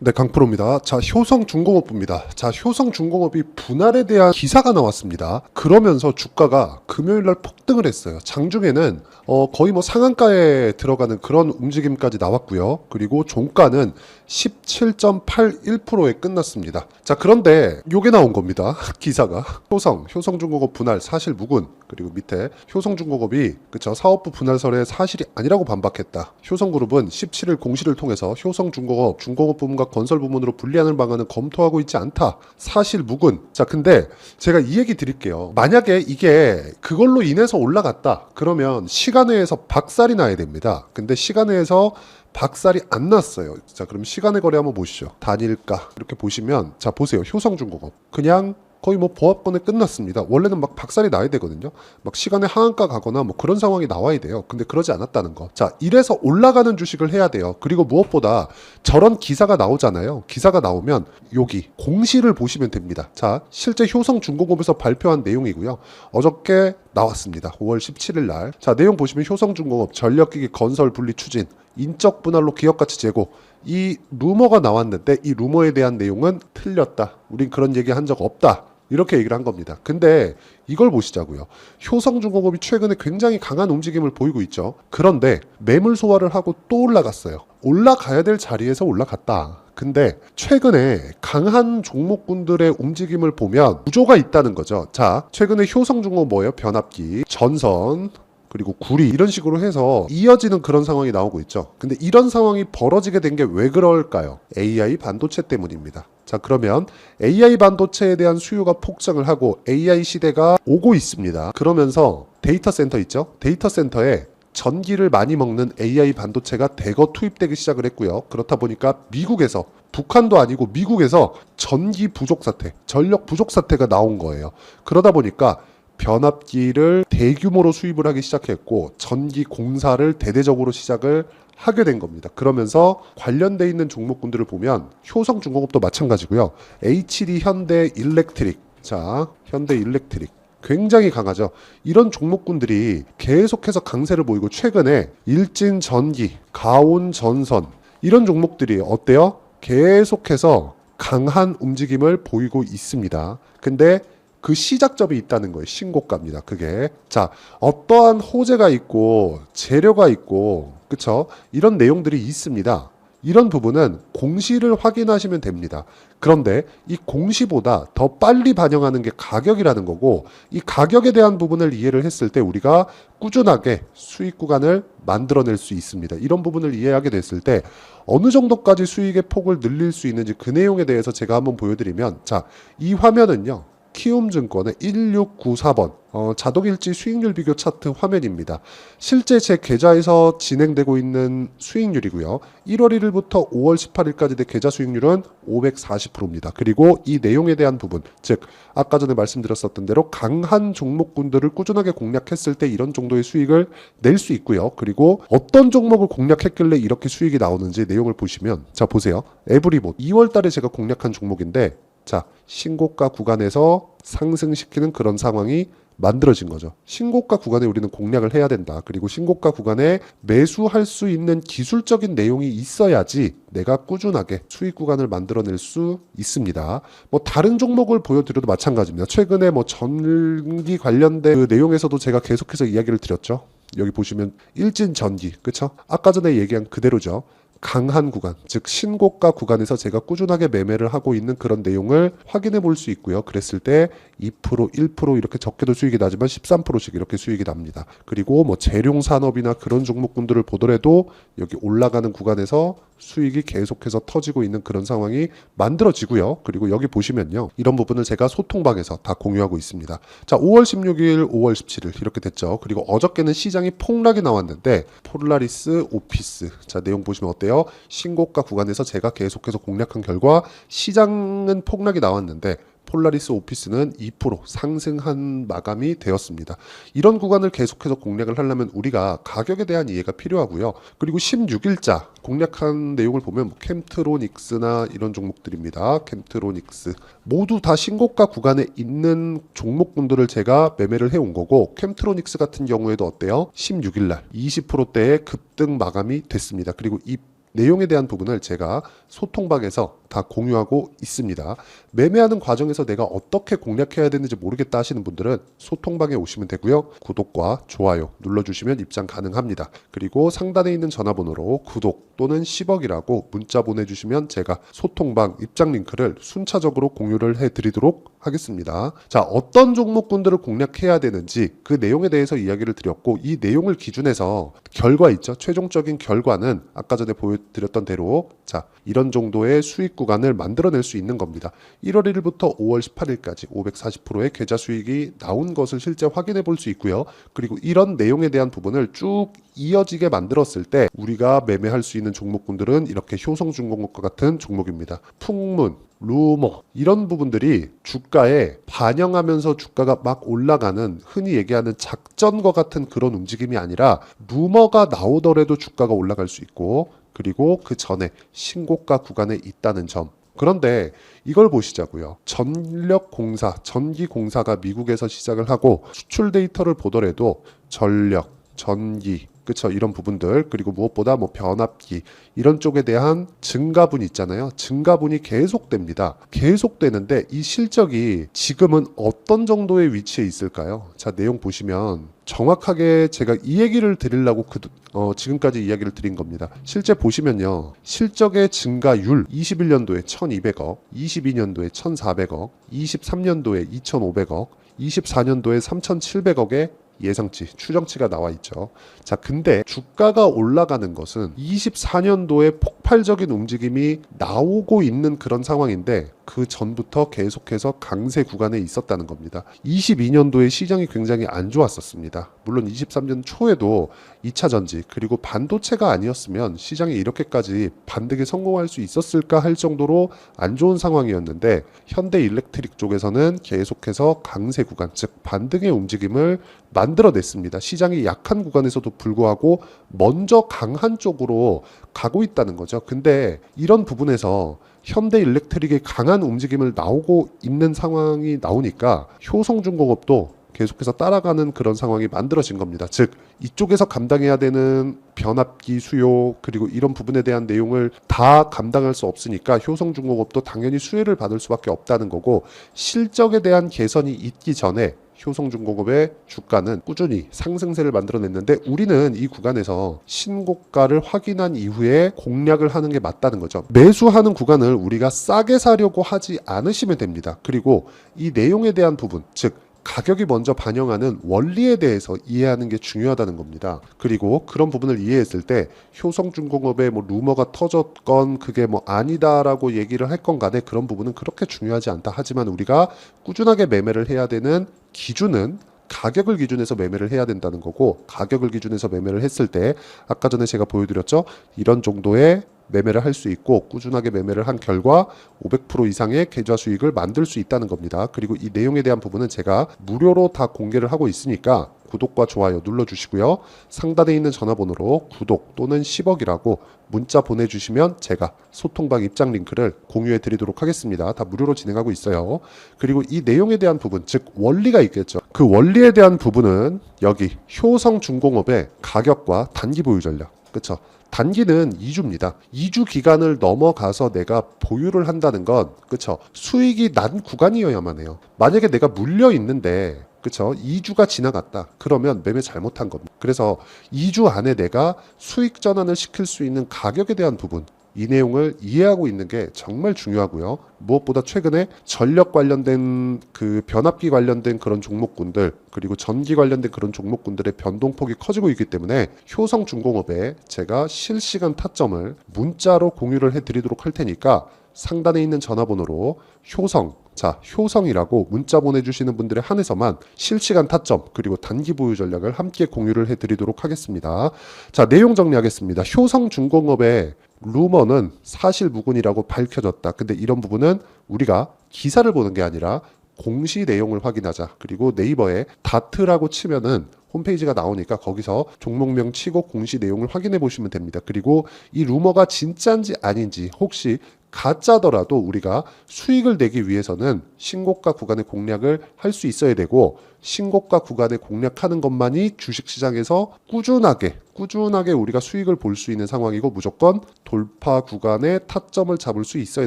네, 강프로입니다. 자, 효성중공업부입니다. 자, 효성중공업이 분할에 대한 기사가 나왔습니다. 그러면서 주가가 금요일 날 폭등을 했어요. 장중에는 어, 거의 뭐 상한가에 들어가는 그런 움직임까지 나왔고요. 그리고 종가는 17.81%에 끝났습니다. 자, 그런데 요게 나온 겁니다. 기사가 효성, 효성중공업 분할 사실 무근 그리고 밑에 효성중공업이 그쵸 사업부 분할설에 사실이 아니라고 반박했다. 효성그룹은 17일 공시를 통해서 효성중공업, 중공업 부문과 건설 부문으로 분리하는 방안은 검토하고 있지 않다. 사실 무근. 자, 근데 제가 이 얘기 드릴게요. 만약에 이게 그걸로 인해서 올라갔다. 그러면 시간외에서 박살이 나야 됩니다. 근데 시간외에서 박살이 안 났어요. 자, 그럼 시간의 거래 한번 보시죠. 단일가 이렇게 보시면 자 보세요. 효성중공업 그냥 거의 뭐 보합권에 끝났습니다. 원래는 막 박살이 나야 되거든요. 막 시간에 하한가 가거나 뭐 그런 상황이 나와야 돼요. 근데 그러지 않았다는 거. 자, 이래서 올라가는 주식을 해야 돼요. 그리고 무엇보다 저런 기사가 나오잖아요. 기사가 나오면 여기 공시를 보시면 됩니다. 자, 실제 효성 중공업에서 발표한 내용이고요. 어저께 나왔습니다. 5월 17일 날. 자, 내용 보시면 효성 중공업 전력기기 건설 분리 추진 인적 분할로 기업 가치 제고 이 루머가 나왔는데 이 루머에 대한 내용은 틀렸다. 우린 그런 얘기 한 적 없다. 이렇게 얘기를 한 겁니다. 근데 이걸 보시자고요. 효성중공업이 최근에 굉장히 강한 움직임을 보이고 있죠. 그런데 매물 소화를 하고 또 올라갔어요. 올라가야 될 자리에서 올라갔다. 근데 최근에 강한 종목군들의 움직임을 보면 구조가 있다는 거죠. 자, 최근에 효성중공업 뭐예요? 변압기, 전선, 그리고 구리 이런 식으로 해서 이어지는 그런 상황이 나오고 있죠. 근데 이런 상황이 벌어지게 된 게 왜 그럴까요? AI 반도체 때문입니다. 자, 그러면 AI 반도체에 대한 수요가 폭증을 하고 AI 시대가 오고 있습니다. 그러면서 데이터 센터 있죠? 데이터 센터에 전기를 많이 먹는 AI 반도체가 대거 투입되기 시작을 했고요. 그렇다 보니까 미국에서 북한도 아니고 미국에서 전기 부족 사태, 전력 부족 사태가 나온 거예요. 그러다 보니까 변압기를 대규모로 수입을 하기 시작했고 전기 공사를 대대적으로 시작을 하게 된 겁니다. 그러면서 관련돼 있는 종목군들을 보면 효성 중공업도 마찬가지고요. HD 현대 일렉트릭 자 현대 일렉트릭 굉장히 강하죠. 이런 종목군들이 계속해서 강세를 보이고 최근에 일진 전기, 가온 전선 이런 종목들이 어때요? 계속해서 강한 움직임을 보이고 있습니다. 근데 그 시작점이 있다는 거예요. 신고가입니다. 그게. 자, 어떠한 호재가 있고 재료가 있고 그쵸? 이런 내용들이 있습니다. 이런 부분은 공시를 확인하시면 됩니다. 그런데 이 공시보다 더 빨리 반영하는 게 가격이라는 거고 이 가격에 대한 부분을 이해를 했을 때 우리가 꾸준하게 수익 구간을 만들어낼 수 있습니다. 이런 부분을 이해하게 됐을 때 어느 정도까지 수익의 폭을 늘릴 수 있는지 그 내용에 대해서 제가 한번 보여드리면 자, 이 화면은요. 키움증권의 1694번 어, 자동일지 수익률 비교 차트 화면입니다. 실제 제 계좌에서 진행되고 있는 수익률이고요. 1월 1일부터 5월 18일까지 내 계좌 수익률은 540%입니다. 그리고 이 내용에 대한 부분, 즉 아까 전에 말씀드렸었던 대로 강한 종목군들을 꾸준하게 공략했을 때 이런 정도의 수익을 낼 수 있고요. 그리고 어떤 종목을 공략했길래 이렇게 수익이 나오는지 내용을 보시면 자 보세요. 에브리봇 2월 달에 제가 공략한 종목인데 자, 신고가 구간에서 상승시키는 그런 상황이 만들어진 거죠. 신고가 구간에 우리는 공략을 해야 된다. 그리고 신고가 구간에 매수할 수 있는 기술적인 내용이 있어야지 내가 꾸준하게 수익 구간을 만들어낼 수 있습니다. 뭐 다른 종목을 보여드려도 마찬가지입니다. 최근에 뭐 전기 관련된 그 내용에서도 제가 계속해서 이야기를 드렸죠. 여기 보시면 일진 전기, 그쵸? 아까 전에 얘기한 그대로죠. 강한 구간, 즉 신고가 구간에서 제가 꾸준하게 매매를 하고 있는 그런 내용을 확인해 볼 수 있고요. 그랬을 때 2%, 1% 이렇게 적게도 수익이 나지만 13%씩 이렇게 수익이 납니다. 그리고 뭐 재룡 산업이나 그런 종목군들을 보더라도 여기 올라가는 구간에서 수익이 계속해서 터지고 있는 그런 상황이 만들어지고요. 그리고 여기 보시면요. 이런 부분을 제가 소통방에서 다 공유하고 있습니다. 자, 5월 16일, 5월 17일 이렇게 됐죠. 그리고 어저께는 시장이 폭락이 나왔는데 폴라리스 오피스. 자, 내용 보시면 어때요? 신고가 구간에서 제가 계속해서 공략한 결과 시장은 폭락이 나왔는데 폴라리스 오피스는 2% 상승한 마감이 되었습니다. 이런 구간을 계속해서 공략을 하려면 우리가 가격에 대한 이해가 필요하고요. 그리고 16일자 공략한 내용을 보면 뭐 캠트로닉스나 이런 종목들입니다. 캠트로닉스 모두 다 신고가 구간에 있는 종목군들을 제가 매매를 해온 거고 캠트로닉스 같은 경우에도 어때요? 16일 날 20%대의 급등 마감이 됐습니다. 그리고 이 내용에 대한 부분을 제가 소통방에서 다 공유하고 있습니다. 매매하는 과정에서 내가 어떻게 공략해야 되는지 모르겠다 하시는 분들은 소통방에 오시면 되고요. 구독과 좋아요 눌러주시면 입장 가능합니다. 그리고 상단에 있는 전화번호로 구독 또는 10억이라고 문자 보내주시면 제가 소통방 입장 링크를 순차적으로 공유를 해드리도록 하겠습니다. 자, 어떤 종목군들을 공략해야 되는지 그 내용에 대해서 이야기를 드렸고 이 내용을 기준해서 결과 있죠. 최종적인 결과는 아까 전에 보여드렸던 대로 자, 이런 정도의 수익 구간을 만들어낼 수 있는 겁니다. 1월 1일부터 5월 18일까지 540%의 계좌 수익이 나온 것을 실제 확인해 볼 수 있고요. 그리고 이런 내용에 대한 부분을 쭉 이어지게 만들었을 때 우리가 매매할 수 있는 종목군들은 이렇게 효성중공업과 같은 종목입니다. 풍문, 루머 이런 부분들이 주가에 반영하면서 주가가 막 올라가는 흔히 얘기하는 작전과 같은 그런 움직임이 아니라 루머가 나오더라도 주가가 올라갈 수 있고 그리고 그 전에 신고가 구간에 있다는 점 그런데 이걸 보시자고요. 전력공사, 전기공사가 미국에서 시작을 하고 수출 데이터를 보더라도 전력, 전기, 그쵸? 이런 부분들. 그리고 무엇보다 뭐 변압기. 이런 쪽에 대한 증가분이 있잖아요. 증가분이 계속됩니다. 계속되는데 이 실적이 지금은 어떤 정도의 위치에 있을까요? 자 내용 보시면 정확하게 제가 이 얘기를 드리려고 그, 어, 지금까지 이야기를 드린 겁니다. 실제 보시면요. 실적의 증가율 21년도에 1200억, 22년도에 1400억, 23년도에 2500억, 24년도에 3700억의 예상치, 추정치가 나와 있죠. 자, 근데 주가가 올라가는 것은 24년도에 폭발적인 움직임이 나오고 있는 그런 상황인데 그 전부터 계속해서 강세 구간에 있었다는 겁니다. 22년도에 시장이 굉장히 안 좋았었습니다. 물론 23년 초에도 2차 전지 그리고 반도체가 아니었으면 시장이 이렇게까지 반등에 성공할 수 있었을까 할 정도로 안 좋은 상황이었는데 현대 일렉트릭 쪽에서는 계속해서 강세 구간 즉 반등의 움직임을 만들어냈습니다. 시장이 약한 구간에서도 불구하고 먼저 강한 쪽으로 가고 있다는 거죠. 근데 이런 부분에서 현대 일렉트릭의 강한 움직임을 나오고 있는 상황이 나오니까 효성중공업도 계속해서 따라가는 그런 상황이 만들어진 겁니다. 즉 이쪽에서 감당해야 되는 변압기 수요 그리고 이런 부분에 대한 내용을 다 감당할 수 없으니까 효성중공업도 당연히 수혜를 받을 수밖에 없다는 거고 실적에 대한 개선이 있기 전에 효성중공업의 주가는 꾸준히 상승세를 만들어냈는데 우리는 이 구간에서 신고가를 확인한 이후에 공략을 하는 게 맞다는 거죠. 매수하는 구간을 우리가 싸게 사려고 하지 않으시면 됩니다. 그리고 이 내용에 대한 부분, 즉 가격이 먼저 반영하는 원리에 대해서 이해하는 게 중요하다는 겁니다. 그리고 그런 부분을 이해했을 때 효성중공업에 뭐 루머가 터졌건 그게 뭐 아니다라고 얘기를 할 건 간에 그런 부분은 그렇게 중요하지 않다. 하지만 우리가 꾸준하게 매매를 해야 되는 기준은 가격을 기준해서 매매를 해야 된다는 거고 가격을 기준해서 매매를 했을 때 아까 전에 제가 보여드렸죠 이런 정도의 매매를 할 수 있고 꾸준하게 매매를 한 결과 500% 이상의 계좌 수익을 만들 수 있다는 겁니다. 그리고 이 내용에 대한 부분은 제가 무료로 다 공개를 하고 있으니까 구독과 좋아요 눌러주시고요. 상단에 있는 전화번호로 구독 또는 10억이라고 문자 보내주시면 제가 소통방 입장 링크를 공유해 드리도록 하겠습니다. 다 무료로 진행하고 있어요. 그리고 이 내용에 대한 부분, 즉 원리가 있겠죠. 그 원리에 대한 부분은 여기 효성중공업의 가격과 단기 보유 전략, 그렇죠. 단기는 2주입니다. 2주 기간을 넘어가서 내가 보유를 한다는 건 그쵸 수익이 난 구간이어야만 해요. 만약에 내가 물려 있는데 그쵸 2주가 지나갔다. 그러면 매매 잘못한 겁니다. 그래서 2주 안에 내가 수익 전환을 시킬 수 있는 가격에 대한 부분 이 내용을 이해하고 있는 게 정말 중요하고요. 무엇보다 최근에 전력 관련된 그 변압기 관련된 그런 종목군들 그리고 전기 관련된 그런 종목군들의 변동폭이 커지고 있기 때문에 효성 중공업에 제가 실시간 타점을 문자로 공유를 해드리도록 할 테니까 상단에 있는 전화번호로 효성 자, 효성이라고 문자 보내주시는 분들에 한해서만 실시간 타점 그리고 단기 보유 전략을 함께 공유를 해드리도록 하겠습니다. 자, 내용 정리하겠습니다. 효성 중공업의 루머는 사실 무근이라고 밝혀졌다. 근데 이런 부분은 우리가 기사를 보는 게 아니라 공시 내용을 확인하자. 그리고 네이버에 다트라고 치면은 홈페이지가 나오니까 거기서 종목명 치고 공시 내용을 확인해 보시면 됩니다. 그리고 이 루머가 진짜인지 아닌지 혹시 가짜더라도 우리가 수익을 내기 위해서는 신고가 구간의 공략을 할 수 있어야 되고 신고가 구간에 공략하는 것만이 주식시장에서 꾸준하게 꾸준하게 우리가 수익을 볼 수 있는 상황이고 무조건 돌파 구간에 타점을 잡을 수 있어야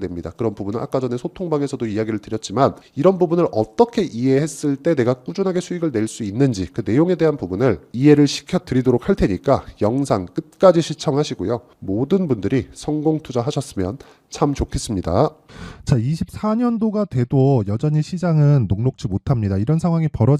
됩니다. 그런 부분은 아까 전에 소통방에서도 이야기를 드렸지만 이런 부분을 어떻게 이해했을 때 내가 꾸준하게 수익을 낼 수 있는지 그 내용에 대한 부분을 이해를 시켜 드리도록 할 테니까 영상 끝까지 시청하시고요. 모든 분들이 성공 투자하셨으면 참 좋겠습니다. 자, 24년도가 돼도 여전히 시장은 녹록지 못합니다. 이런 상황이 벌어지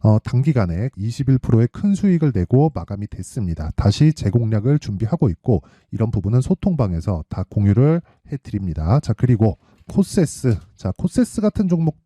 어, 단기간에 21%의 큰 수익을 내고 마감이 됐습니다. 다시 재공략을 준비하고 있고 이런 부분은 소통방에서 다 공유를 해드립니다. 자 그리고 코세스 자 코세스 같은 종목